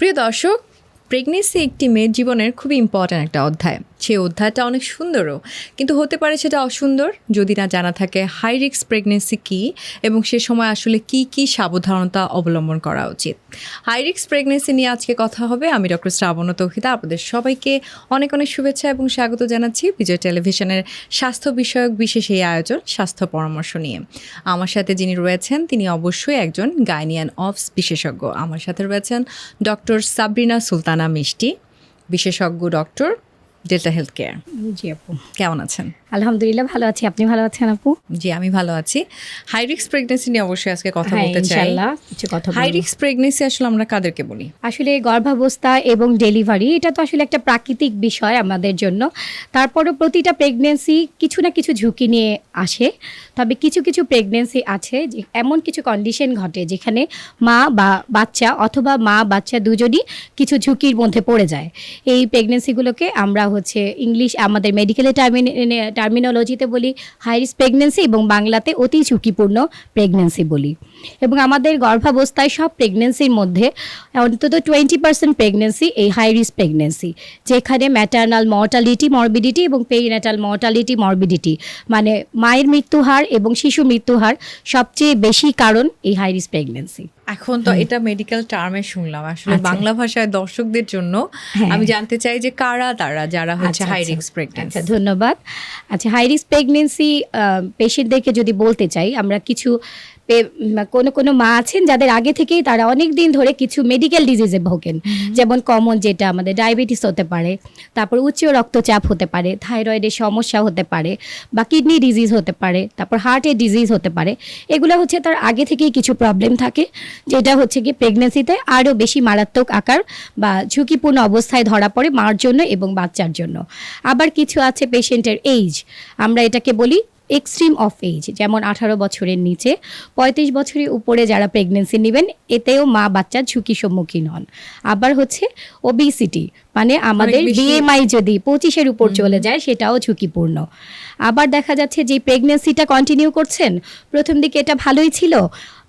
প্রিয় দর্শক প্রেগনেন্সি একটি মেয়ের জীবনের খুবই ইম্পর্ট্যান্ট একটা অধ্যায়। সেই অধ্যায়টা অনেক সুন্দরও। কিন্তু হতে পারে সেটা অসুন্দর, যদি না জানা থাকে হাই রিস্ক প্রেগনেন্সি কী এবং সে সময় আসলে কি কি সাবধানতা অবলম্বন করা উচিত। হাই রিস্ক প্রেগনেন্সি নিয়ে আজকে কথা হবে। আমি ডক্টর শ্রাবণ তৌহিতা আপনাদের সবাইকে অনেক অনেক শুভেচ্ছা এবং স্বাগত জানাচ্ছি বিজয় টেলিভিশনের স্বাস্থ্য বিষয়ক বিশেষ এই আয়োজন স্বাস্থ্য পরামর্শ নিয়ে। আমার সাথে যিনি রয়েছেন, তিনি অবশ্যই একজন গাইনিয়ান অফস বিশেষজ্ঞ। আমার সাথে রয়েছেন ডক্টর সাবরিনা সুলতানা মিষ্টি, বিশেষজ্ঞ doctor Delta health care ji আপু। কেমন আছেন? আলহামদুলিল্লাহ ভালো আছি। আপনি ভালো আছেন আপু? জি আমি ভালো আছি। হাই রিস্ক প্রেগনেন্সি নিয়ে অবশ্যই আজকে কথা হ্যাঁ বলতে চাই। ইনশাআল্লাহ কিছু কথা হাই রিস্ক প্রেগনেন্সি আসলে আমরা কাদেরকে বলি? আসলে গর্ভাবস্থা এবং ডেলিভারি এটা তো আসলে একটা প্রাকৃতিক বিষয় আমাদের জন্য। তারপরেও প্রতিটা প্রেগনেন্সি কিছু না কিছু ঝুঁকি নিয়ে আসে। তবে কিছু কিছু প্রেগনেন্সি আছে যে এমন কিছু কন্ডিশন ঘটে যেখানে মা বা বাচ্চা অথবা মা বাচ্চা দুজনই কিছু ঝুঁকির মধ্যে পড়ে যায়। এই প্রেগনেন্সিগুলোকে আমরা হচ্ছে ইংলিশ আমাদের মেডিকেলের টার্মিনোলজিতে বলি হাই রিস্ক প্রেগনেন্সি এবং বাংলাতে অতি ঝুঁকিপূর্ণ প্রেগনেন্সি বলি। এবং আমাদের গর্ভাবস্থায় সব প্রেগনেন্সির মধ্যে অন্তত টোয়েন্টি পার্সেন্ট প্রেগনেন্সি এই হাই রিস্ক প্রেগনেন্সি যেখানে ম্যাটার্নাল মর্টালিটি মরবিডিটি এবং পেরিনেটাল মর্টালিটি মরবিডিটি মানে মায়ের মৃত্যু হার এবং শিশু মৃত্যু হার সবচেয়ে বেশি কারণ এই হাই রিস্ক প্রেগনেন্সি এখন তো এটা মেডিকেল টার্মে শুনলাম আসলে আচ্ছা। বাংলা ভাষায় দর্শকদের জন্য হ্যাঁ। আমি জানতে চাই যে কারা তারা যারা হচ্ছে আচ্ছা, হাই আচ্ছা। রিস্ক প্রেগনেন্সি ধন্যবাদ আচ্ছা হাই রিস্ক প্রেগনেন্সি পেশেন্টদেরকে যদি বলতে চাই আমরা কিছু কোনো কোনো মা আছেন যাদের আগে থেকেই তারা অনেক দিন ধরে কিছু মেডিকেল ডিজিজে ভোগেন। যেমন কমন যেটা আমাদের ডায়াবেটিস হতে পারে তারপর উচ্চ রক্তচাপ হতে পারে থাইরয়েডের সমস্যা হতে পারে বা কিডনি ডিজিজ হতে পারে তারপর হার্টের ডিজিজ হতে পারে এগুলো হচ্ছে তার আগে থেকেই কিছু প্রবলেম থাকে যেটা হচ্ছে কি প্রেগনেন্সিতে আরও বেশি মারাত্মক আকার বা ঝুঁকিপূর্ণ অবস্থায় ধরা পড়ে মার জন্য এবং বাচ্চার জন্য। আবার কিছু আছে পেশেন্টের এইজ আমরা এটাকে বলি এক্সট্রিম অফ এজ যেমন আঠারো বছরের নিচে পঁয়ত্রিশ বছরের উপরে যারা প্রেগনেন্সি নেবেন এতেও মা বাচ্চার ঝুঁকি সম্মুখীন হন। আবার হচ্ছে ওবিসিটি মানে আমাদের বিএমআই যদি পঁচিশের উপর চলে যায় সেটাও ঝুঁকিপূর্ণ। আবার দেখা যাচ্ছে যে প্রেগনেন্সিটা কন্টিনিউ করছেন প্রথম দিকে এটা ভালোই ছিল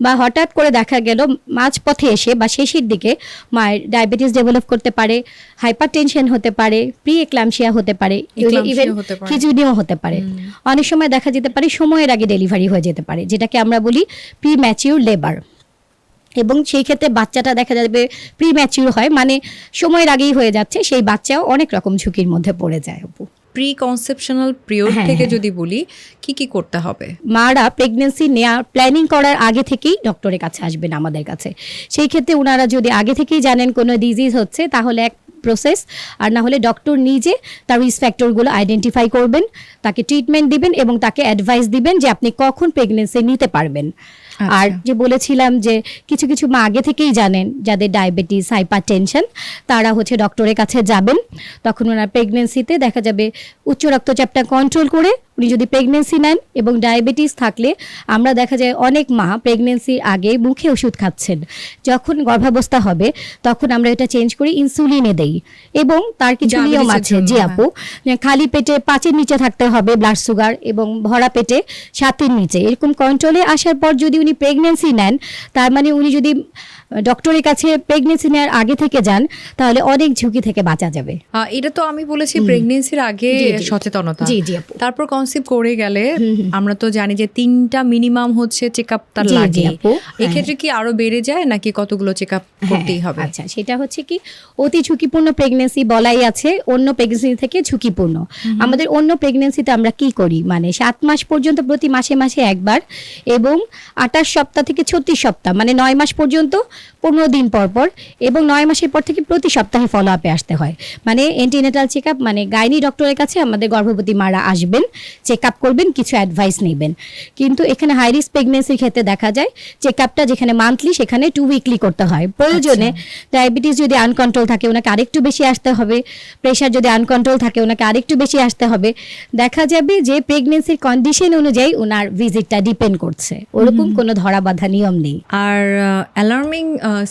বা হঠাৎ করে দেখা গেল মাঝপথে এসে বা শেষের দিকে মায়ের ডায়াবেটিস ডেভেলপ করতে পারে হাইপার টেনশন হতে পারে প্রি এক্লামশিয়া হতে পারে। ইভেন খিচুড়িও হতে পারে। অনেক সময় দেখা যেতে পারে সময়ের আগে ডেলিভারি হয়ে যেতে পারে যেটাকে আমরা বলি প্রি ম্যাচিউর লেবার এবং সেই ক্ষেত্রে বাচ্চাটা দেখা যাবে প্রি ম্যাচিউর হয় মানে সময়ের আগেই হয়ে যাচ্ছে সেই বাচ্চাও অনেক রকম ঝুঁকির মধ্যে পড়ে যায় অপু। প্রি কনসেপশনাল পিরিয়ড থেকে হ্যাঁ। যদি বলি কি কি করতে হবে? মারা প্রেগনেন্সি নেওয়ার প্ল্যানিং করার আগে থেকেই ডক্টরের কাছে আসবেন আমাদের কাছে। সেই ক্ষেত্রে ওনারা যদি আগে থেকেই জানেন কোনো ডিজিজ হচ্ছে তাহলে এক প্রসেস আর না হলে ডক্টর নিজে তার রিস্ক ফ্যাক্টরগুলো আইডেন্টিফাই করবেন তাকে ট্রিটমেন্ট দিবেন এবং তাকে অ্যাডভাইস দিবেন যে আপনি কখন প্রেগনেন্সি নিতে পারবেন। আর যে বলেছিলাম যে কিছু কিছু মা আগে থেকেই জানেন যাদের ডায়াবেটিস হাইপার টেনশন তারা হচ্ছে ডক্টরের কাছে যাবেন। তখন ওনার প্রেগনেন্সিতে দেখা যাবে উচ্চ রক্তচাপটা কন্ট্রোল করে উনি যদি প্রেগনেন্সি নেন এবং ডায়াবেটিস থাকলে আমরা দেখা যায় অনেক মা প্রেগনেন্সির আগে মুখে ওষুধ খাচ্ছেন। যখন গর্ভাবস্থা হবে তখন আমরা এটা চেঞ্জ করি ইনসুলিনে দেই। এবং তার কিছু নিয়ম আছে জি হ্যাঁ। আপু খালি পেটে পাঁচের নিচে থাকতে হবে ব্লাড সুগার এবং ভরা পেটে সাতের নিচে। এরকম কন্ট্রোলে আসার পর যদি উনি প্রেগনেন্সি নেন তার মানে উনি যদি ডক্টরের কাছে প্রেগনেন্সি নেওয়ার আগে থেকে যান তাহলে অনেক ঝুঁকি থেকে বাঁচা যাবে। এটা তো আমি বলেছি প্রেগনেন্সির আগে। সচেতনতা। জি জি তারপর কনসেপ্ট করে গেলে আমরা তো জানি যে তিনটা মিনিমাম হচ্ছে চেক আপ তার লাগে। এক্ষেত্রে কি আরও বেড়ে যায় নাকি কতগুলো চেক আপ করতেই হবে? আচ্ছা সেটা হচ্ছে কি অতি ঝুঁকিপূর্ণ প্রেগনেন্সি বলাই আছে অন্য প্রেগনেন্সি থেকে ঝুঁকিপূর্ণ। আমাদের অন্য প্রেগনেন্সিতে আমরা কি করি? মানে সাত মাস পর্যন্ত প্রতি মাসে মাসে একবার এবং আঠাশ সপ্তাহ থেকে ছত্রিশ সপ্তাহ মানে নয় মাস পর্যন্ত পনেরো দিন পর পর এবং নয় মাসের পর থেকে প্রতি সপ্তাহে ফলো আপে আসতে হয়। মানে এন্টিনেটাল চেক আপ মানে গাইনি ডক্টরের কাছে আমাদের গর্ভবতী মারা আসবেন চেক আপ করবেন কিছু অ্যাডভাইস নেবেন। কিন্তু এখানে হাই রিস্ক প্রেগনেন্সির ক্ষেত্রে দেখা যায় চেক আপটা যেখানে মান্থলি সেখানে টু উইকলি করতে হয়। প্রয়োজনে ডায়াবেটিস যদি আনকন্ট্রোল থাকে ওনাকে আরেকটু বেশি আসতে হবে। প্রেশার যদি আনকন্ট্রোল থাকে ওনাকে আরেকটু বেশি আসতে হবে। দেখা যাবে যে প্রেগনেন্সির কন্ডিশন অনুযায়ী ওনার ভিজিটটা ডিপেন্ড করছে। ওরকম কোনো ধরা বাঁধা নিয়ম নেই। আর অ্যালার্মিং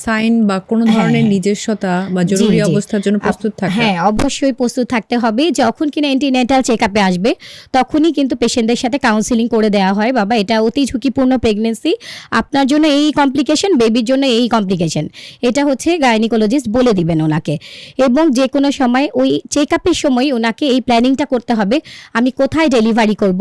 সাইন বা কোনো ধরনের হ্যাঁ। নিজস্বতা বা জরুরি অবস্থার জন্য প্রস্তুত থাকা। হ্যাঁ অবশ্যই প্রস্তুত থাকতে হবে। যখন কিনা অ্যান্টিনেটাল চেক আপে আসবে তখনই কিন্তু পেশেন্টদের সাথে কাউন্সিলিং করে দেওয়া হয়। বাবা এটা অতি ঝুঁকিপূর্ণ প্রেগনেন্সি আপনার জন্য এই কমপ্লিকেশন বেবির জন্য এই কমপ্লিকেশন এটা হচ্ছে গাইনিকোলজিস্ট বলে দিবেন ওনাকে। এবং যে কোনো সময় ওই চেক আপের সময় ওনাকে এই প্ল্যানিংটা করতে হবে। আমি কোথায় ডেলিভারি করব?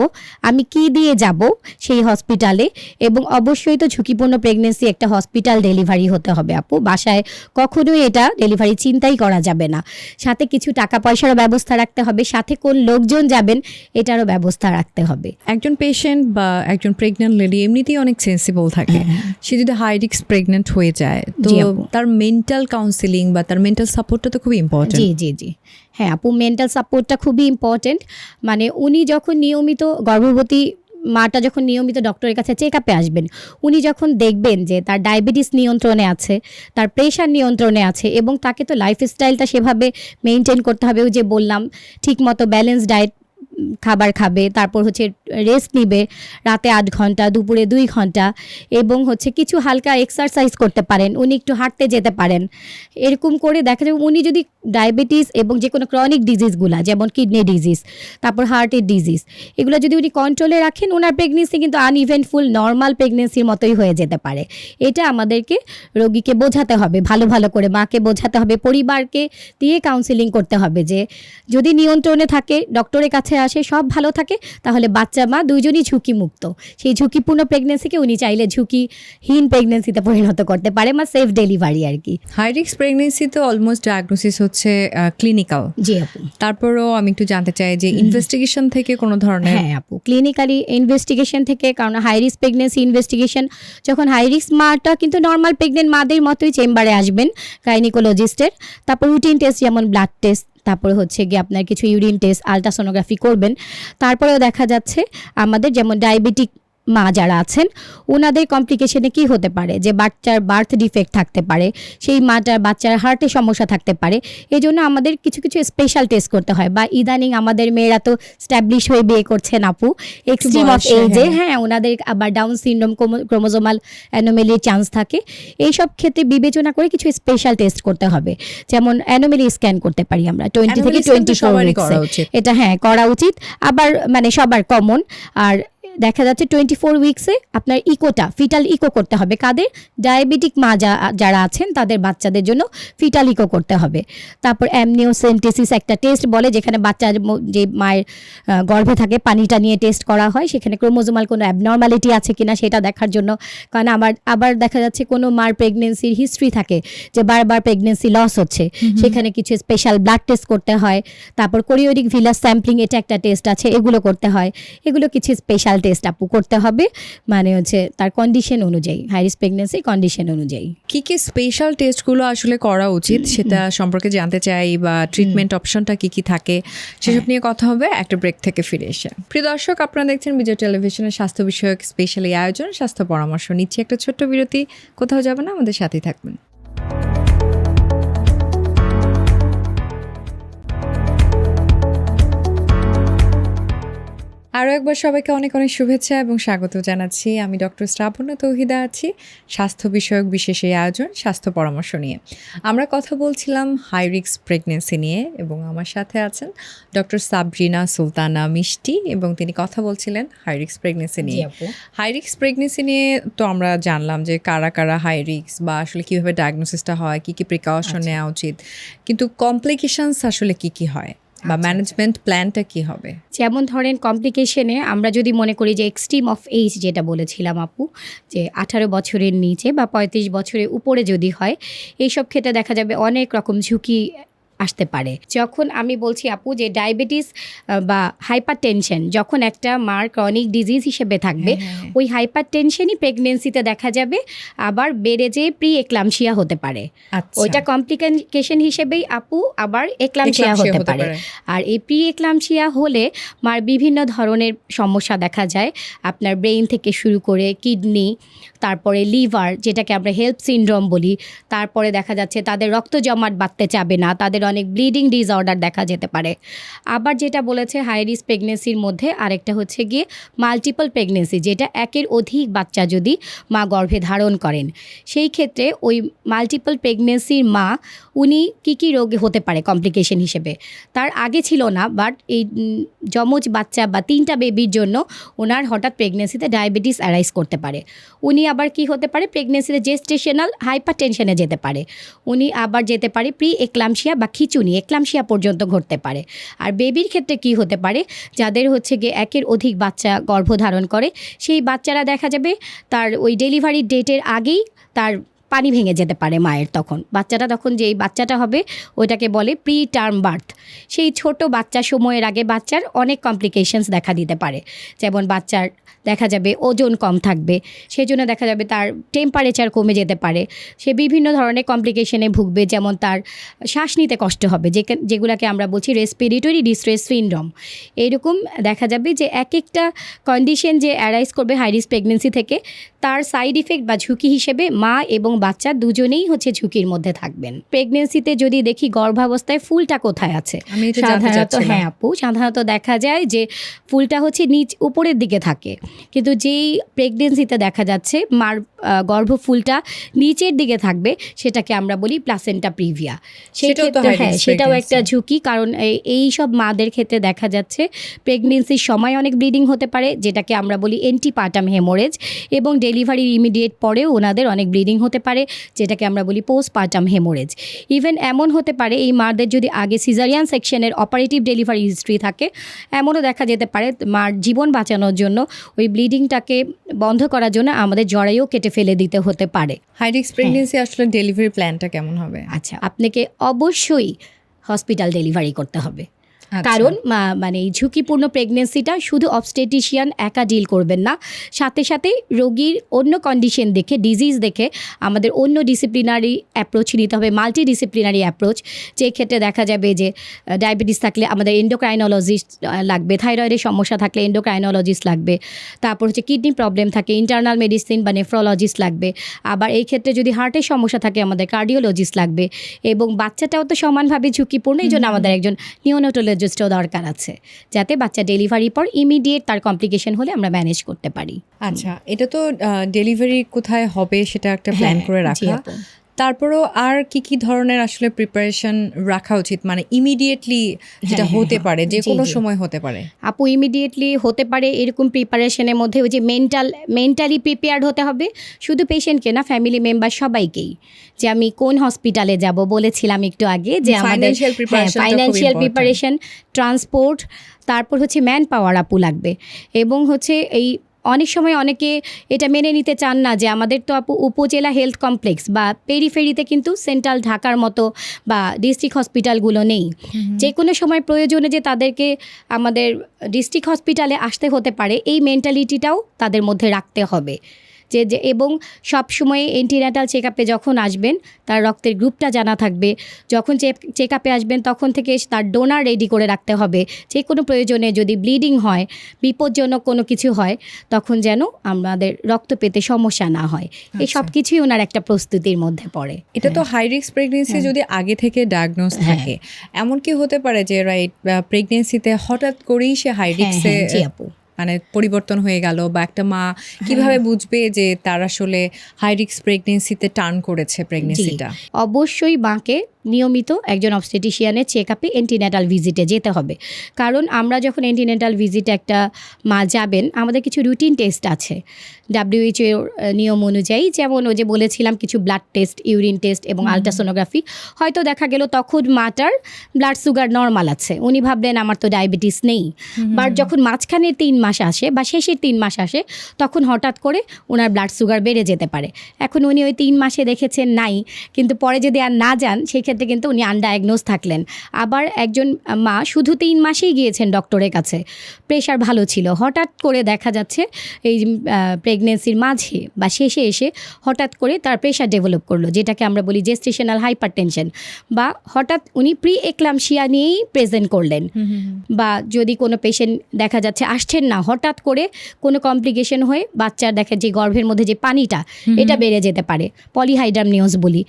আমি কি দিয়ে যাব সেই হসপিটালে এবং অবশ্যই তো ঝুঁকিপূর্ণ প্রেগনেন্সি একটা হসপিটাল ডেলিভারি হতে হবে আপু। বাসায় কখনোই এটা ডেলিভারি চিন্তাই করা যাবে না। সাথে কিছু টাকা পয়সারও ব্যবস্থা রাখতে হবে। সাথে কোন লোকজন যাবেন এটারও ব্যবস্থা রাখতে হবে। একজন পেশেন্ট বা একজন প্রেগনেন্ট লেডি এমনিতেই অনেক সেন্সিবল থাকে। সে যদি হাই রিস্ক প্রেগনেন্ট হয়ে যায় তো তার মেন্টাল কাউন্সিলিং বা তার মেন্টাল সাপোর্টটা তো খুব ইম্পর্টেন্ট জি জি জি। হ্যাঁ আপু মেন্টাল সাপোর্টটা খুবই ইম্পর্টেন্ট মানে উনি যখন নিয়মিত গর্ভবতী মাটা যখন নিয়মিত ডক্টরের কাছে চেক আপে আসবেন, উনি যখন দেখবেন যে তার ডায়াবেটিস নিয়ন্ত্রণে আছে, তার প্রেশার নিয়ন্ত্রণে আছে এবং তাকে তো লাইফস্টাইলটা সেভাবে মেনটেন করতে হবে, ওই যে বললাম, ঠিকমতো ব্যালেন্স ডায়েট খাবার খাবে, তারপর হচ্ছে রেস্ট নিবে রাতে আট ঘণ্টা, দুপুরে দুই ঘণ্টা এবং হচ্ছে কিছু হালকা এক্সারসাইজ করতে পারেন, উনি একটু হাঁটতে যেতে পারেন। এরকম করে দেখা যাবে উনি যদি ডায়াবেটিস এবং যে কোনো ক্রনিক ডিজিজগুলা যেমন কিডনি ডিজিজ তারপর হার্টের ডিজিজ এগুলো যদি উনি কন্ট্রোলে রাখেন ওনার প্রেগনেন্সি কিন্তু আনইভেন্টফুল নর্মাল প্রেগনেন্সির মতোই হয়ে যেতে পারে। এটা আমাদেরকে রোগীকে বোঝাতে হবে, ভালো ভালো করে মাকে বোঝাতে হবে, পরিবারকে দিয়ে কাউন্সিলিং করতে হবে যে যদি নিয়ন্ত্রণে থাকে ডক্টরের কাছে আসে সব ভালো থাকে তাহলে বাচ্চা মা দুইজনই ঝুঁকিমুক্ত। সেই ঝুঁকিপূর্ণ প্রেগনেন্সিকে উনি চাইলে ঝুঁকিহীন প্রেগনেন্সিতে পরিণত করতে পারে বা সেফ ডেলিভারি আর কি। হাই রিস্ক প্রেগনেন্সি তো অলমোস্ট ডায়াগনোসিস হচ্ছে ক্লিনিক্যাল জি আপু। তারপরেও আমি একটু জানতে চাই যে ইনভেস্টিগেশন থেকে কোনো ধরনের হ্যাঁ আপু ক্লিনিক্যালি ইনভেস্টিগেশন থেকে কারণ হাই রিস্ক প্রেগনেন্সি ইনভেস্টিগেশন যখন হাই রিস্ক মাটা কিন্তু নর্মাল প্রেগনেন্ট মাদের মতোই চেম্বারে আসবেন গাইনিকোলজিস্টের তারপর রুটিন টেস্ট যেমন ব্লাড টেস্ট তারপরে হচ্ছে গিয়ে আপনার কিছু ইউরিন টেস্ট আলট্রাসোনোগ্রাফি করবেন। তারপরেও দেখা যাচ্ছে আমাদের যেমন ডায়াবেটিক মা যারা আছেন ওনাদের কমপ্লিকেশনে কি হতে পারে? যে বাচ্চার বার্থ ডিফেক্ট থাকতে পারে সেই মাটার বাচ্চার হার্টে সমস্যা থাকতে পারে এই জন্য আমাদের কিছু কিছু স্পেশাল টেস্ট করতে হয়। বা ইদানিং আমাদের মেয়েরা তো স্ট্যাবলিশ হয়ে বিয়ে করছেন আপু এক্সট্রিম অফ এজে হ্যাঁ। হ্যাঁ ওনাদের আবার ডাউন সিনড্রোম ক্রোমোজোমাল অ্যানোমেলির চান্স থাকে। এই সব ক্ষেত্রে বিবেচনা করে কিছু স্পেশাল টেস্ট করতে হবে। যেমন অ্যানোমেলি স্ক্যান করতে পারি আমরা টোয়েন্টি থেকে টোয়েন্টি এটা হ্যাঁ করা উচিত। আবার মানে সবার কমন আর দেখা যাচ্ছে টোয়েন্টি ফোর উইক্সে আপনার ইকোটা ফিটাল ইকো করতে হবে। কাদের? ডায়াবেটিক মা যা- যারা আছেন তাদের বাচ্চাদের জন্য ফিটাল ইকো করতে হবে। তারপর অ্যামনিওসেন্টেসিস একটা টেস্ট বলে যেখানে বাচ্চার যে মায়ের গর্ভে থাকে পানিটা নিয়ে টেস্ট করা হয়। সেখানে ক্রোমোজোমাল কোনো অ্যাবনর্মালিটি আছে কিনা সেটা দেখার জন্য। কারণ আমার আবার দেখা যাচ্ছে কোনো মার প্রেগনেন্সির হিস্ট্রি থাকে যে বারবার প্রেগনেন্সি লস হচ্ছে। সেখানে কিছু স্পেশাল ব্লাড টেস্ট করতে হয়। তারপর কোরিওরিক ভিলাস স্যাম্পলিং এটা একটা টেস্ট আছে এগুলো করতে হয়। এগুলো কিছু স্পেশাল টেস্ট আপু করতে হবে। মানে হচ্ছে তার কন্ডিশন অনুযায়ী হাইরিস প্রেগনেন্সি কন্ডিশন অনুযায়ী। কি কি স্পেশাল টেস্টগুলো আসলে করা উচিত সেটা সম্পর্কে জানতে চাই বা ট্রিটমেন্ট অপশনটা কি কি থাকে সেসব নিয়ে কথা হবে একটা ব্রেক থেকে ফিরে এসে। প্রিয় দর্শক আপনারা দেখছেন বিজয় টেলিভিশনের স্বাস্থ্য বিষয়ক স্পেশাল এই আয়োজন। স্বাস্থ্য পরামর্শ নিচ্ছে একটা ছোট্ট বিরতি কোথাও যাবে না আমাদের সাথেই থাকবেন। আরও একবার সবাইকে অনেক অনেক শুভেচ্ছা এবং স্বাগত জানাচ্ছি। আমি ডক্টর শ্রাবণ্য তৌহিদা আছি স্বাস্থ্য বিষয়ক বিশেষ এই আয়োজন স্বাস্থ্য পরামর্শ নিয়ে। আমরা কথা বলছিলাম হাই রিক্স প্রেগনেন্সি নিয়ে এবং আমার সাথে আছেন ডক্টর সাবরিনা সুলতানা মিষ্টি এবং তিনি কথা বলছিলেন হাই রিক্স প্রেগনেন্সি নিয়ে। হাই রিক্স প্রেগনেন্সি নিয়ে তো আমরা জানলাম যে কারা কারা হাই রিক্স বা আসলে কীভাবে ডায়াগনোসিসটা হয় কি কী প্রিকশন নেওয়া উচিত কিন্তু কমপ্লিকেশনস আসলে কি কি হয়? বা ম্যানেজমেন্ট প্ল্যানটা কি হবে? যেমন ধরেন কমপ্লিকেশনে আমরা যদি মনে করি যে এক্সট্রিম অফ এইজ যেটা বলেছিলাম আপু যে আঠারো বছরের নিচে বা পঁয়ত্রিশ বছরের উপরে যদি হয় এইসব ক্ষেত্রে দেখা যাবে অনেক রকম ঝুঁকি আসতে পারে। যখন আমি বলছি আপু যে ডায়াবেটিস বা হাইপার টেনশন যখন একটা মার ক্রনিক ডিজিজ হিসেবে থাকবে ওই হাইপার টেনশনই প্রেগনেন্সিতে দেখা যাবে আবার বেড়ে যেয়ে প্রি একলামশিয়া হতে পারে। আচ্ছা। ওইটা কমপ্লিকেশন হিসেবেই আপু আবার একলামশিয়া হতে পারে। আর এই প্রি একলামশিয়া হলে মার বিভিন্ন ধরনের সমস্যা দেখা যায়। আপনার ব্রেইন থেকে শুরু করে কিডনি তারপরে লিভার, যেটাকে আমরা হেল্প সিনড্রোম বলি, তারপরে দেখা যাচ্ছে তাদের রক্ত জমাট বাঁধতে চাবে না, তাদের অনেক ব্লিডিং ডিসঅর্ডার দেখা যেতে পারে। আবার যেটা বলেছে হাই রিস্ক প্রেগনেন্সির মধ্যে, আরেকটা হচ্ছে গিয়ে মাল্টিপল প্রেগনেন্সি, যেটা একের অধিক বাচ্চা যদি মা গর্ভে ধারণ করেন। সেই ক্ষেত্রে ওই মাল্টিপল প্রেগনেন্সির মা, উনি কী কী রোগে হতে পারে কমপ্লিকেশন হিসেবে? তার আগে ছিল না, বাট এই যমজ বাচ্চা বা তিনটা বেবির জন্য ওনার হঠাৎ প্রেগনেন্সিতে ডায়াবেটিস অ্যারাইজ করতে পারে। উনি আবার কি হতে পারে? প্রেগনেন্সিতে জেস্টেশনাল হাইপার টেনশনে যেতে পারে। উনি আবার যেতে পারে প্রি একলামশিয়া বা খিচুনি একলামশিয়া পর্যন্ত ঘটতে পারে। আর বেবির ক্ষেত্রে কি হতে পারে? যাদের হচ্ছে গিয়ে একের অধিক বাচ্চা গর্ভধারণ করে, সেই বাচ্চারা দেখা যাবে তার ওই ডেলিভারি ডেটের আগেই তার পানি ভেঙে যেতে পারে মায়ের তখন। বাচ্চাটা তখন যেই বাচ্চাটা হবে, ওইটাকে বলে প্রি টার্ম বার্থ সেই ছোট বাচ্চা সময়ের আগে বাচ্চার অনেক কমপ্লিকেশনস দেখা দিতে পারে। যেমন বাচ্চার দেখা যাবে ওজন কম থাকবে সেই জন্য দেখা যাবে তার টেম্পারেচার কমে যেতে পারে। সে বিভিন্ন ধরনের কমপ্লিকেশনে ভুগবে, যেমন তার শ্বাস নিতে কষ্ট হবে যে যেগুলোকে আমরা বলছি রেসপিরেটরি ডিস্ট্রেস সিনড্রোম এইরকম দেখা যাবে যে এক একটা কন্ডিশন যে অ্যারাইজ করবে হাই রিস্ক প্রেগনেন্সি থেকে, তার সাইড ইফেক্ট বা ঝুঁকি হিসেবে মা এবং বাচ্চা দুজনেই হচ্ছে ঝুঁকির মধ্যে থাকবেন। প্রেগনেন্সিতে যদি দেখি গর্ভাবস্থায় ফুলটা কোথায় আছে? সাধারণত হ্যাঁ আপু সাধারণত দেখা যায় যে ফুলটা হচ্ছে নিচ উপরের দিকে থাকে। কিন্তু যেই প্রেগনেন্সিতে দেখা যাচ্ছে মার গর্ভ ফুলটা নিচের দিকে থাকবে সেটাকে আমরা বলি প্লাসেন্টা প্রিভিয়া সেই সেটাও তো ক্ষেত্রে high হ্যাঁ সেটাও একটা ঝুঁকি কারণ এই- এই সব মাদের ক্ষেত্রে দেখা যাচ্ছে প্রেগনেন্সির সময় অনেক ব্লিডিং হতে পারে যেটাকে আমরা বলি এন্টিপার্টাম হেমোরেজ এবং ডেলিভারির ইমিডিয়েট পরেও ওনাদের অনেক ব্লিডিং হতে পারে। যেটাকে আমরা বলি পোস্টপার্টাম হেমোরেজ ইভেন এমন হতে পারে এই মাদের যদি আগে সিজারিয়ান সেকশনের অপারেটিভ ডেলিভারি হিস্ট্রি থাকে এমনও দেখা যেতে পারে মার জীবন বাঁচানোর জন্য ওই ব্লিডিংটাকে বন্ধ করার জন্য আমাদের জরায়ু কেটে ফেলে দিতে হতে পারে। হাই রিস্ক প্রেগনেন্সি আসলে ডেলিভারি প্ল্যানটা কেমন হবে? আচ্ছা আপনাকে অবশ্যই হসপিটাল ডেলিভারি করতে হবে। কারণ মা- মানে এই ঝুঁকিপূর্ণ প্রেগনেন্সিটা শুধু অবস্টেটিশিয়ান একা ডিল করবেন না। সাথে সাথে রোগীর অন্য কন্ডিশন দেখে ডিজিজ দেখে আমাদের অন্য ডিসিপ্লিনারি অ্যাপ্রোচ নিতে হবে মাল্টি ডিসিপ্লিনারি অ্যাপ্রোচ যে ক্ষেত্রে দেখা যাবে যে ডায়াবেটিস থাকলে আমাদের এন্ডোক্রাইনোলজিস্ট লাগবে থাইরয়েডের সমস্যা থাকলে এন্ডোক্রাইনোলজিস্ট লাগবে। তারপর হচ্ছে কিডনি প্রবলেম থাকে ইন্টারনাল মেডিসিন বা নেফ্রোলজিস্ট লাগবে। আবার এই ক্ষেত্রে যদি হার্টের সমস্যা থাকে আমাদের কার্ডিওলজিস্ট লাগবে। এবং বাচ্চাটাও তো সমানভাবে ঝুঁকিপূর্ণ এই জন্য আমাদের একজন নিওনোটোলজিস্টও দরকার আছে যাতে বাচ্চা ডেলিভারির পর ইমিডিয়েট তার কমপ্লিকেশন হলে আমরা ম্যানেজ করতে পারি আচ্ছা এটা তো ডেলিভারি কোথায় হবে সেটা একটা প্ল্যান করে রাখা। তারপরও আর কি কি ধরনের আসলে প্রিপারেশন রাখা উচিত? মানে ইমিডিয়েটলি যেটা হ্যাঁ, হতে হ্যাঁ, পারে যে কোনো সময় হতে পারে। আপু ইমিডিয়েটলি হতে পারে এরকম প্রিপারেশনের মধ্যে ওই যে মেন্টাল মেন্টালি প্রিপেয়ার্ড হতে হবে। শুধু পেশেন্টকে না ফ্যামিলি মেম্বার সবাইকেই। যে আমি কোন হসপিটালে যাব? বলেছিলাম একটু আগে যে আমাদের ফাইন্যান্সিয়াল প্রিপারেশন ট্রান্সপোর্ট তারপর হচ্ছে ম্যান পাওয়ার আপু লাগবে। এবং হচ্ছে এই অনেক সময় অনেকে এটা মেনে নিতে চান না যে আমাদের তো আপু উপজেলা হেলথ কমপ্লেক্স বা পেরিফেরিতে কিন্তু সেন্ট্রাল ঢাকার মতো বা ডিস্ট্রিক্ট হসপিটালগুলো নেই। যে কোনো সময় প্রয়োজনে যে তাদেরকে আমাদের ডিস্ট্রিক্ট হসপিটালে আসতে হতে পারে এই মেন্টালিটিটাও তাদের মধ্যে রাখতে হবে। যে যে এবং সবসময় এন্টিনাটাল চেক আপে যখন আসবেন তার রক্তের গ্রুপটা জানা থাকবে। যখন চেক আপে আসবেন তখন থেকে তার ডোনার রেডি করে রাখতে হবে। যে কোনো প্রয়োজনে যদি ব্লিডিং হয় বিপজ্জনক কোনো কিছু হয় তখন যেন আমাদের রক্ত পেতে সমস্যা না হয়। এই আচ্ছা। সব কিছুই ওনার একটা প্রস্তুতির মধ্যে পড়ে। এটা তো হাই রিস্ক প্রেগনেন্সি হ্যাঁ। যদি আগে থেকে ডায়াগনোস থাকে এমন কি হতে পারে যে রাইট প্রেগনেন্সিতে হঠাৎ করেই সে হাই হ্যাঁ, রিস্কে হ্যাঁ, আপু। মানে পরিবর্তন হয়ে গেল বা একটা মা কীভাবে বুঝবে যে তার আসলে হাই রিস্ক প্রেগনেন্সিতে টার্ন করেছে প্রেগনেন্সিটা অবশ্যই মাকে নিয়মিত একজন অবস্টেটিশিয়ানের চেক আপে এন্টিনেটাল ভিজিটে যেতে হবে। কারণ আমরা যখন এন্টিনেটাল ভিজিটে একটা মা যাবেন আমাদের কিছু রুটিন টেস্ট আছে। ডাব্লিউএইচও নিয়ম অনুযায়ী যেমন ও যে বলেছিলাম কিছু ব্লাড টেস্ট ইউরিন টেস্ট এবং আলট্রাসোনোগ্রাফি হয়তো দেখা গেল তখন মাটার ব্লাড সুগার নর্মাল আছে। উনি ভাবলেন আমার তো ডায়াবেটিস নেই। বাট যখন মাঝখানে তিন মাস আসে বা শেষের তিন মাস আসে তখন হঠাৎ করে ওনার ব্লাড সুগার বেড়ে যেতে পারে। এখন উনি ওই তিন মাসে দেখেছেন নাই কিন্তু পরে যদি আর না যান সেক্ষেত্রে কিন্তু উনি আনডায়াগনোজ থাকলেন। আবার একজন মা শুধু তিন মাসেই গিয়েছেন ডক্টরের কাছে। প্রেশার ভালো ছিল। হঠাৎ করে দেখা যাচ্ছে এই প্রেগনেন্সির মাঝে বা শেষে এসে হঠাৎ করে তার প্রেশার ডেভেলপ করল যেটাকে আমরা বলি জেস্টেশনাল হাইপার টেনশন বা হঠাৎ উনি প্রি এক্লামশিয়া নিয়েই প্রেজেন্ট করলেন। বা যদি কোনো পেশেন্ট দেখা যাচ্ছে আসছেন না হঠাৎ করে কোনো কমপ্লিকেশন হয়ে বাচ্চার দেখা যে গর্ভের মধ্যে যে পানিটা এটা বেড়ে যেতে পারে। পলিহাইড্রাম নিউজ বলি।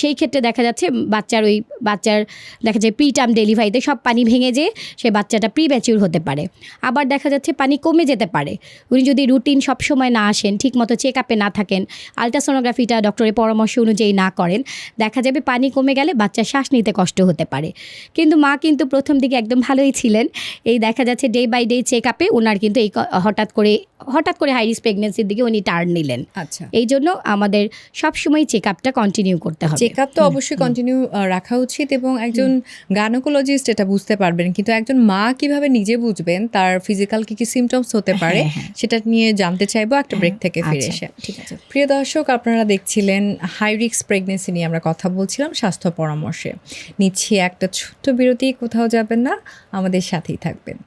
সেই ক্ষেত্রে দেখা যাচ্ছে বাচ্চার ওই বাচ্চার দেখা যায় প্রিটার্ম ডেলিভারিতে সব পানি ভেঙে যেয়ে সে বাচ্চাটা প্রি ম্যাচিউর হতে পারে। আবার দেখা যাচ্ছে পানি কমে যেতে পারে। উনি যদি রুটিন সবসময় না আসেন ঠিকমতো চেক আপে না থাকেন আলট্রাসোনোগ্রাফিটা ডক্টরের পরামর্শ অনুযায়ী না করেন দেখা যাবে পানি কমে গেলে বাচ্চার শ্বাস নিতে কষ্ট হতে পারে। কিন্তু মা কিন্তু প্রথম দিকে একদম ভালোই ছিলেন। এই দেখা যাচ্ছে ডে বাই ডে চেক আপে ওনার কিন্তু এই হঠাৎ করে হঠাৎ করে হাইরিস প্রেগনেন্সির দিকে উনি টার্ন নিলেন। আচ্ছা। এই জন্য আমাদের সবসময় চেক আপটা কন্টিনিউ করতে হবে। চেক আপ তো অবশ্যই কন্টিনিউ রাখা উচিত এবং একজন গানোকোলজিস্ট এটা বুঝতে পারবেন। কিন্তু একজন মা কীভাবে নিজে বুঝবেন তার ফিজিক্যাল কি কি সিমটমস হতে পারে হ্যাঁ, হ্যাঁ। সেটা নিয়ে জানতে চাইব একটা ব্রেক থেকে ফিরে আচ্ছা, এসে। ঠিক আছে। প্রিয় দর্শক আপনারা দেখছিলেন হাই রিক্স প্রেগনেন্সি নিয়ে আমরা কথা বলছিলাম স্বাস্থ্য পরামর্শে। নিচ্ছি একটা ছোট্ট বিরতি কোথাও যাবেন না আমাদের সাথেই থাকবেন।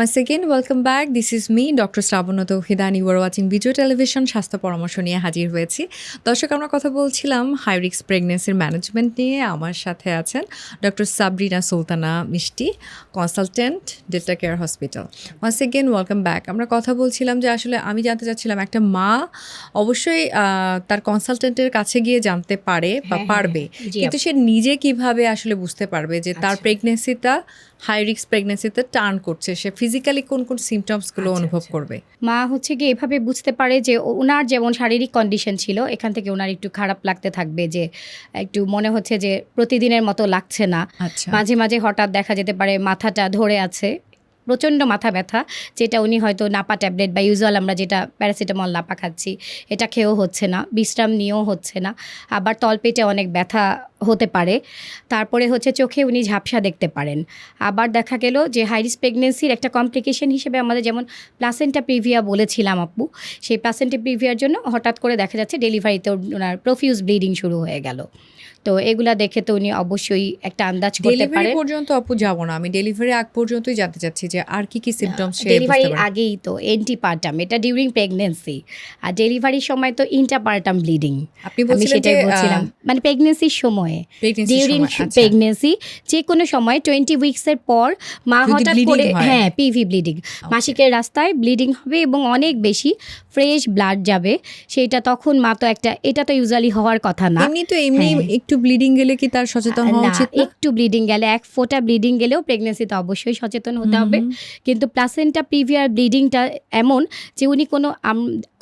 Once again, welcome back This is me doctor Shrabanta Tauhidan you are watching Bijoy television স্বাস্থ্য পরামর্শ নিয়ে হাজির হয়েছি। দর্শক আমরা কথা বলছিলাম হাইরিক্স প্রেগনেন্সির ম্যানেজমেন্ট নিয়ে। আমার সাথে আছেন doctor Sabrina Sultana Mishti consultant Delta care hospital once again welcome back আমরা কথা বলছিলাম যে আসলে আমি জানতে চাচ্ছিলাম একটা মা অবশ্যই তার কনসালটেন্টের কাছে গিয়ে জানতে পারে বা হ্যাঁ, পারবে। কিন্তু সে নিজে কীভাবে আসলে বুঝতে পারবে যে তার আচ্ছা। প্রেগনেন্সিটা হাই রিক্স প্রেগনেন্সিতে টার্ন করছে। সে ফিজিক্যালি কোন কোন সিমটমসগুলো আচ্ছা, অনুভব আচ্ছা। করবে? মা হচ্ছে কি এভাবে বুঝতে পারে যে ওনার যেমন শারীরিক কন্ডিশন ছিল এখান থেকে ওনার একটু খারাপ লাগতে থাকবে যে একটু মনে হচ্ছে যে প্রতিদিনের মতো লাগছে না। আচ্ছা। মাঝে মাঝে হঠাৎ দেখা যেতে পারে মাথাটা ধরে আছে প্রচণ্ড মাথা ব্যথা যেটা উনি হয়তো নাপা ট্যাবলেট বা ইউজুয়াল আমরা যেটা প্যারাসিটামল নাপা খাচ্ছি এটা খেয়েও হচ্ছে না বিশ্রাম নিয়েও হচ্ছে না। আবার তলপেটে অনেক ব্যথা হতে পারে। তারপরে হচ্ছে চোখে উনি ঝাপসা দেখতে পারেন। আবার দেখা গেল যে হাইরিস প্রেগনেন্সির একটা কমপ্লিকেশন হিসেবে আমাদের যেমন প্লাসেন্টা প্রিভিয়া বলেছিলাম আপু সেই প্লাসেন্টা প্রিভিয়ার জন্য হঠাৎ করে দেখা যাচ্ছে ডেলিভারিতে ওনার প্রফিউজ ব্লিডিং শুরু হয়ে গেল। তো এগুলা দেখে তো উনি অবশ্যই একটা আন্দাজ করতে ডেলিভারি পারেন পর্যন্ত আপু যাব না। আমি ডেলিভারি আগ পর্যন্তই জানতে চাচ্ছি যে আর কি কি সিমটমস পারে। আগেই তো এন্টিপার্টাম এটা ডিউরিং প্রেগন্যান্সি আর ডেলিভারির সময় তো ইন্টারপার্টাম ব্লিডিং আপনি বলছিলেন যে সেটাই বলছিলাম। মানে প্রেগন্যান্সির সময়ে। প্রেগনেন্সির ডিউরিং আচ্ছা। প্রেগনেন্সি যে কোনো সময় টোয়েন্টি উইকসের পর মা হঠাৎ করে হ্যাঁ। পিভি ব্লিডিং মাসিকের রাস্তায় ব্লিডিং হবে এবং অনেক বেশি ফ্রেশ ব্লাড যাবে। সেটা তখন মা তো একটা এটা তো ইউজুয়ালি হওয়ার কথা না। এমনি তো এমনি হ্যাঁ। একটু ব্লিডিং গেলে কি তার সচেতন হওয়া না, উচিত একটু ব্লিডিং গেলে এক ফোঁটা ব্লিডিং গেলেও প্রেগনেন্সিতে অবশ্যই সচেতন হতে হবে। কিন্তু প্লাসেন্টা প্রিভিয়ার ব্লিডিংটা এমন যে উনি কোনো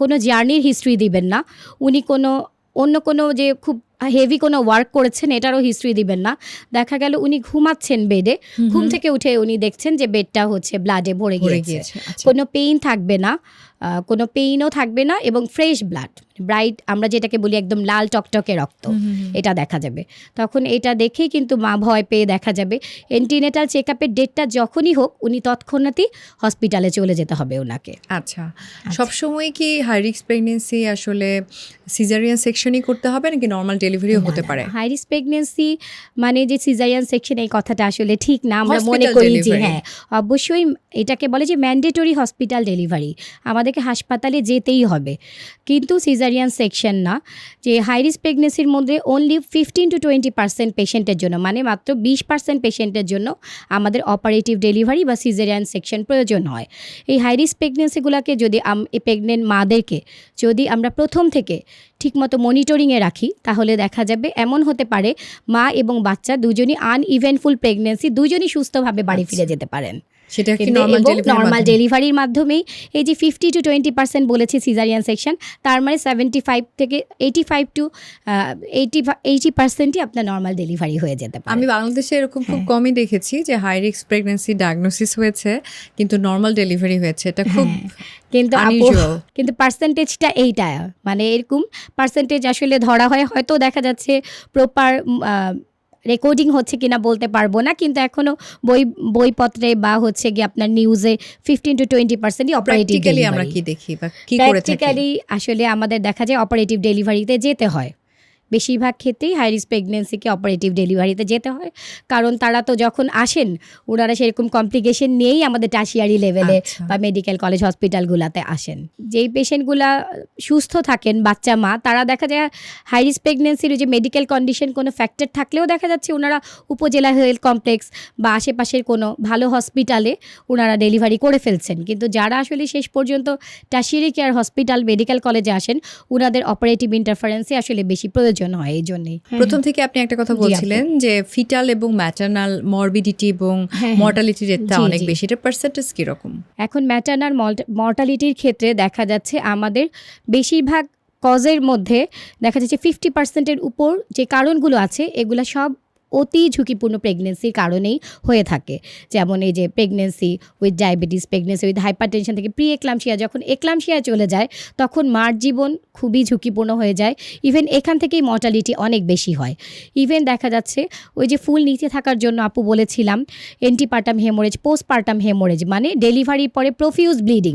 কোনো জার্নির হিস্ট্রি দিবেন না। উনি কোনো অন্য কোনো যে খুব হেভি কোনো ওয়ার্ক করেছেন এটারও হিস্ট্রি দিবেন না। দেখা গেল উনি ঘুমাচ্ছেন বেডে ঘুম থেকে উঠে উনি দেখছেন যে বেডটা হচ্ছে ব্লাডে ভরে গিয়েছে। আচ্ছা। কোনো পেইন থাকবে না আহ, কোনো পেইনও থাকবে না এবং ফ্রেশ ব্লাড ব্রাইট আমরা যেটাকে বলি একদম লাল টকটকে রক্ত। এটা দেখা যাবে। তখন এটা দেখেই কিন্তু মা ভয় পেয়ে দেখা যাবে। এন্টিনেটাল চেক আপের ডেটটা যখনই হোক উনি তৎক্ষণাৎই হসপিটালে চলে যেতে হবে ওনাকে। আচ্ছা। সবসময় কি হাই রিক্স প্রেগনেন্সি আসলে সিজারিয়ান সেকশনই করতে হবে নাকি নর্মাল ডেলিভারিও হতে পারে? হাই রিস্ক প্রেগনেন্সি মানে যে সিজারিয়ান সেকশন এই কথাটা আসলে ঠিক না। আমরা মনে করি যে হ্যাঁ অবশ্যই এটাকে বলে যে ম্যান্ডেটরি হসপিটাল ডেলিভারি আমাদেরকে হাসপাতালে যেতেই হবে। কিন্তু সিজারিয়ান সেকশন না যে হাই রিস্ক প্রেগনেন্সির মধ্যে only fifteen to twenty percent পেশেন্টের জন্য মানে মাত্র বিশ পার্সেন্ট পেশেন্টের জন্য আমাদের অপারেটিভ ডেলিভারি বা সিজারিয়ান সেকশন প্রয়োজন হয়। এই হাই রিস্ক প্রেগনেন্সিগুলোকে যদি প্রেগনেন্ট মাদেরকে যদি আমরা প্রথম থেকে ঠিকমতো মনিটরিংয়ে রাখি তাহলে দেখা যাবে এমন হতে পারে মা এবং বাচ্চা দুজনই আনইভেন্টফুল প্রেগনেন্সি দুজনই সুস্থভাবে বাড়ি ফিরে যেতে পারেন। সেটা কি নর্মাল ডেলিভারির মাধ্যমেই এই যে ফিফটি টু টোয়েন্টি পার্সেন্ট বলেছে সিজারিয়ান সেকশন তার মানে সেভেন্টি ফাইভ থেকে এইটি ফাইভ টু এইটি এইটি পার্সেন্টই আপনার নর্মাল ডেলিভারি হয়ে যেতে পারে। আমি বাংলাদেশে এরকম খুব হ্যাঁ। কমই দেখেছি যে হাই রিক্স প্রেগনেন্সি ডায়াগনোসিস হয়েছে কিন্তু নর্মাল ডেলিভারি হয়েছে। এটা খুব কিন্তু কিন্তু পার্সেন্টেজটা এইটা মানে এরকম পার্সেন্টেজ আসলে ধরা হয় হয়তো দেখা যাচ্ছে প্রপার রেকর্ডিং হচ্ছে কিনা বলতে পারব না কিন্তু এখনও বই বইপত্রে বা হচ্ছে গিয়ে আপনার নিউজে ফিফটিন টু টোয়েন্টি পার্সেন্টই অপারেটিভ আমরা কি দেখি বা কি করে প্র্যাকটিক্যালি আসলে আমাদের দেখা যায় অপারেটিভ ডেলিভারিতে যেতে হয়। বেশিরভাগ ক্ষেত্রেই হাই রিস্ক প্রেগনেন্সিকে অপারেটিভ ডেলিভারিতে যেতে হয়। কারণ তারা তো যখন আসেন ওনারা সেরকম কমপ্লিকেশন নিয়েই আমাদের টাশিয়ারি লেভেলে আচ্ছা। বা মেডিকেল কলেজ হসপিটালগুলোতে আসেন। যেই পেশেন্টগুলা সুস্থ থাকেন বাচ্চা মা তারা দেখা যায় হাই রিস্ক প্রেগনেন্সির যে মেডিকেল কন্ডিশন কোনো ফ্যাক্টর থাকলেও দেখা যাচ্ছে ওনারা উপজেলা হেলথ কমপ্লেক্স বা আশেপাশের কোনো ভালো হসপিটালে ওনারা ডেলিভারি করে ফেলছেন। কিন্তু যারা আসলে শেষ পর্যন্ত টাশিয়ারি কেয়ার হসপিটাল মেডিকেল কলেজে আসেন ওনাদের অপারেটিভ ইন্টারফারেন্সই আসলে বেশি প্রয়োজন। হয় এই জন্যেই। প্রথম থেকে আপনি একটা কথা বলছিলেন যে ফিটাল এবং ম্যাটার্নাল মরবিডিটি এবং হ্যাঁ, মর্টালিটি রেটটা অনেক। বেশি। এটা পার্সেন্টেজ কীরকম? এখন ম্যাটার্নাল মর্টালিটির ক্ষেত্রে দেখা যাচ্ছে আমাদের বেশিরভাগ কজের মধ্যে দেখা যাচ্ছে ফিফটি পার্সেন্টের উপর যে কারণগুলো আছে এগুলো সব অতি ঝুঁকিপূর্ণ প্রেগনেন্সির কারণেই হয়ে থাকে। যেমন এই যে pregnancy with diabetes pregnancy with hypertension থেকে প্রি এক্লামশিয়া যখন এক্লামশিয়া চলে যায় তখন মার জীবন খুবই ঝুঁকিপূর্ণ হয়ে যায়। ইভেন এখান থেকেই মর্টালিটি অনেক বেশি হয়। ইভেন দেখা যাচ্ছে ওই যে ফুল নিচে থাকার জন্য আপু বলেছিলাম এন্টিপার্টাম হেমোরেজ পোস্টপার্টাম হেমোরেজ মানে ডেলিভারির পরে প্রফিউজ ব্লিডিং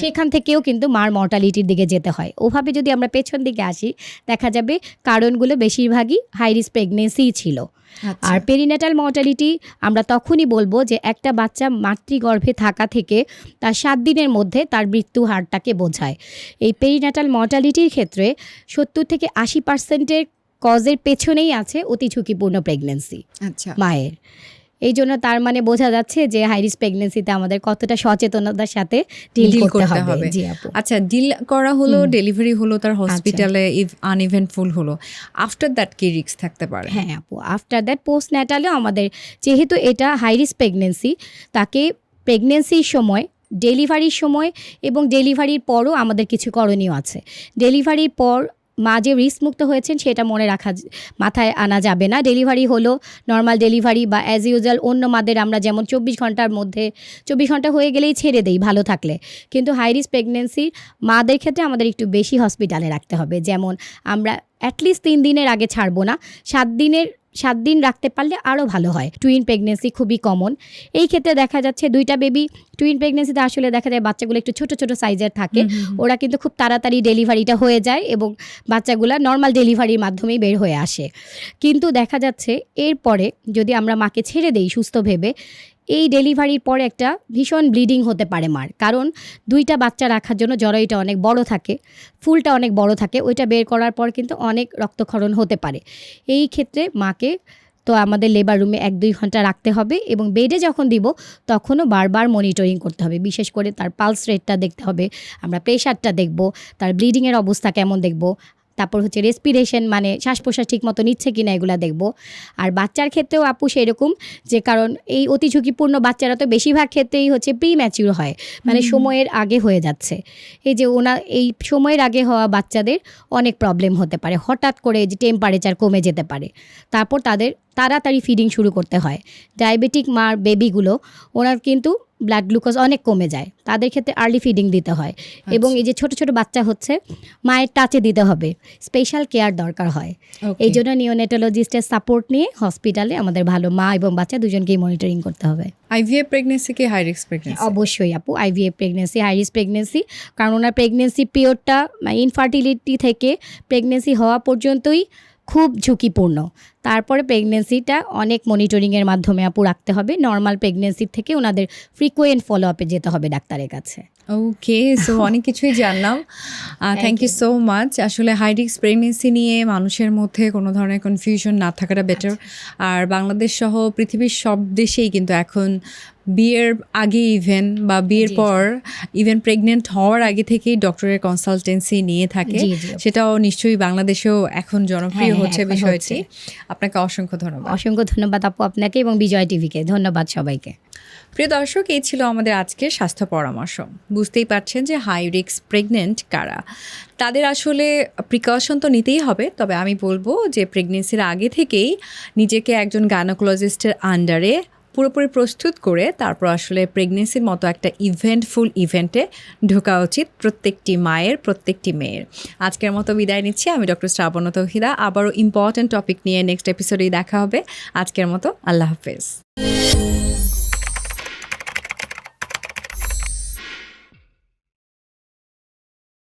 সেখান থেকেও কিন্তু মার মর্টালিটির দিকে যেতে হয়। ওভাবে যদি আমরা পেছন দিকে আসি দেখা যাবে কারণগুলো বেশিরভাগই হাই রিস্ক প্রেগনেন্সিই ছিল। আর পেরিনেটাল মর্টালিটি আমরা তখনই বলব যে একটা বাচ্চা মাতৃগর্ভে থাকা থেকে তার সাত দিনের মধ্যে তার মৃত্যু হারটাকে বোঝায়। এই পেরিনেটাল মর্টালিটির ক্ষেত্রে সত্তর থেকে আশি পার্সেন্টের কজের পেছনেই আছে অতি ঝুঁকিপূর্ণ প্রেগনেন্সি আচ্ছা। মায়ের। এই জন্য তার মানে বোঝা যাচ্ছে যে হাইরিস প্রেগনেন্সিতে আমাদের কতটা সচেতনতার সাথে ডিল করতে হবে। আচ্ছা ডিল করা হলো ডেলিভারি হলো তার হসপিটালে ইভ আনইভেন্টফুল হলো। আফটার দ্যাট কি রিস্ক থাকতে পারে? হ্যাঁ আপু আফটার দ্যাট পোস্ট ন্যাটালেও আমাদের যেহেতু এটা হাইরিস প্রেগনেন্সি তাকে প্রেগনেন্সির সময় ডেলিভারির সময় এবং ডেলিভারির পরও আমাদের কিছু করণীয় আছে। ডেলিভারির পর মা যে রিস্ক মুক্ত হয়েছেন, সেটা মনে রাখা মাথায় আনা যাবে না। ডেলিভারি হলো নর্মাল ডেলিভারি বা অ্যাজ ইউজুয়াল অন্য মাদের আমরা যেমন চব্বিশ ঘণ্টার মধ্যে, চব্বিশ ঘণ্টা হয়ে গেলেই ছেড়ে দেই ভালো থাকলে। কিন্তু হাই রিস্ক প্রেগনেন্সির মাদের ক্ষেত্রে আমাদের একটু বেশি হসপিটালে রাখতে হবে। যেমন আমরা অ্যাটলিস্ট তিন দিনের আগে ছাড়বো না, সাত দিনের সাত দিন রাখতে পারলে আরও ভালো হয়। টুইন প্রেগনেন্সি খুবই কমন এই ক্ষেত্রে দেখা যাচ্ছে দুইটা বেবি টুইন প্রেগনেন্সিতে আসলে দেখা যায় বাচ্চাগুলো একটু ছোট ছোট সাইজের থাকে। ওরা কিন্তু খুব তাড়াতাড়ি ডেলিভারিটা হয়ে যায় এবং বাচ্চাগুলো নর্মাল ডেলিভারির মাধ্যমেই বের হয়ে আসে। কিন্তু দেখা যাচ্ছে এরপরে যদি আমরা মাকে ছেড়ে দেই সুস্থ ভেবে এই ডেলিভারির পরে একটা ভীষণ ব্লিডিং হতে পারে মার। কারণ দুইটা বাচ্চা রাখার জন্য জরায়ুটা অনেক বড় থাকে, ফুলটা অনেক বড় থাকে, ওইটা বের করার পর কিন্তু অনেক রক্তক্ষরণ হতে পারে। এই ক্ষেত্রে মাকে তো আমাদের লেবার রুমে এক দুই ঘণ্টা রাখতে হবে এবং বেডে যখন দিব, তখনও বারবার মনিটরিং করতে হবে। বিশেষ করে তার পালস রেটটা দেখতে হবে, আমরা প্রেশারটা দেখব, তার ব্লিডিংয়ের অবস্থা কেমন দেখব তারপর হচ্ছে রেসপিরেশন মানে শ্বাস প্রশ্বাস ঠিক মতো নিচ্ছে কি না এগুলো দেখব। আর বাচ্চার ক্ষেত্রেও আপু সেরকম যে কারণ এই অতি ঝুঁকিপূর্ণ বাচ্চারা তো বেশিরভাগ ক্ষেত্রেই হচ্ছে প্রি ম্যাচিউর হয় মানে সময়ের আগে হয়ে যাচ্ছে। এই যে ওনা এই সময়ের আগে হওয়া বাচ্চাদের অনেক প্রবলেম হতে পারে হঠাৎ করে যে টেম্পারেচার কমে যেতে পারে। তারপর তাদের তাড়াতাড়ি ফিডিং শুরু করতে হয়। ডায়াবেটিক মার বেবিগুলো ওনার কিন্তু ব্লাড গ্লুকোজ অনেক কমে যায়। তাদের ক্ষেত্রে আর্লি ফিডিং দিতে হয়। এবং এই যে ছোট ছোট বাচ্চা হচ্ছে মায়ের টাচে দিতে হবে। স্পেশাল কেয়ার দরকার হয়। এই জন্য নিওনেটোলজিস্টের সাপোর্ট নিয়ে হসপিটালে আমাদের ভালো মা এবং বাচ্চা দুজনকেই মনিটরিং করতে হবে। আইভিএফ প্রেগনেন্সি কি হাই রিস্ক প্রেগনেন্সি অবশ্যই আপু IVF pregnancy high risk pregnancy কারণ ওনার প্রেগনেন্সি পিরিয়ডটা ইনফার্টিলিটি থেকে প্রেগনেন্সি হওয়া পর্যন্তই খুব ঝুঁকিপূর্ণ। তারপরে প্রেগনেন্সিটা অনেক মনিটরিংয়ের মাধ্যমে আপু রাখতে হবে। নর্মাল প্রেগনেন্সির থেকে ওনাদের ফ্রিকোয়েন্ট ফলো আপে যেতে হবে ডাক্তারের কাছে। ওকে সো অনেক কিছুই জানলাম। থ্যাংক ইউ সো মাচ আসলে হাই রিস্ক প্রেগনেন্সি নিয়ে মানুষের মধ্যে কোনো ধরনের কনফিউশন না থাকাটা বেটার আর বাংলাদেশ সহ পৃথিবীর সব দেশেই কিন্তু এখন বিয়ের আগে ইভেন বা বিয়ের। পর ইভেন প্রেগনেন্ট হওয়ার আগে থেকেই ডক্টরের কনসালটেন্সি নিয়ে থাকে। সেটাও নিশ্চয়ই বাংলাদেশেও এখন জনপ্রিয় হ্যাঁ, হচ্ছে বিষয়টি। আপনাকে অসংখ্য ধন্যবাদ। অসংখ্য ধন্যবাদ আপু আপনাকে এবং বিজয় টিভিকে। ধন্যবাদ সবাইকে। প্রিয় দর্শক এই ছিল আমাদের আজকের স্বাস্থ্য পরামর্শ। বুঝতেই পারছেন যে হাই রিস্ক প্রেগনেন্ট কারা? তাদের আসলে প্রিকশন তো নিতেই হবে তবে আমি বলব যে প্রেগনেন্সির আগে থেকেই নিজেকে একজন গাইনোকোলজিস্টের আন্ডারে পুরোপুরি প্রস্তুত করে তারপর আসলে প্রেগনেন্সির মতো একটা ইভেন্টফুল ইভেন্টে ঢোকা উচিত প্রত্যেকটি মায়ের, প্রত্যেকটি মেয়ের। আজকের মতো বিদায় নিচ্ছি। আমি ডক্টর শ্রাবণ তহিদা। আবারও ইম্পর্ট্যান্ট টপিক নিয়ে নেক্সট এপিসোডেই দেখা হবে। আজকের মতো আল্লাহ হাফেজ।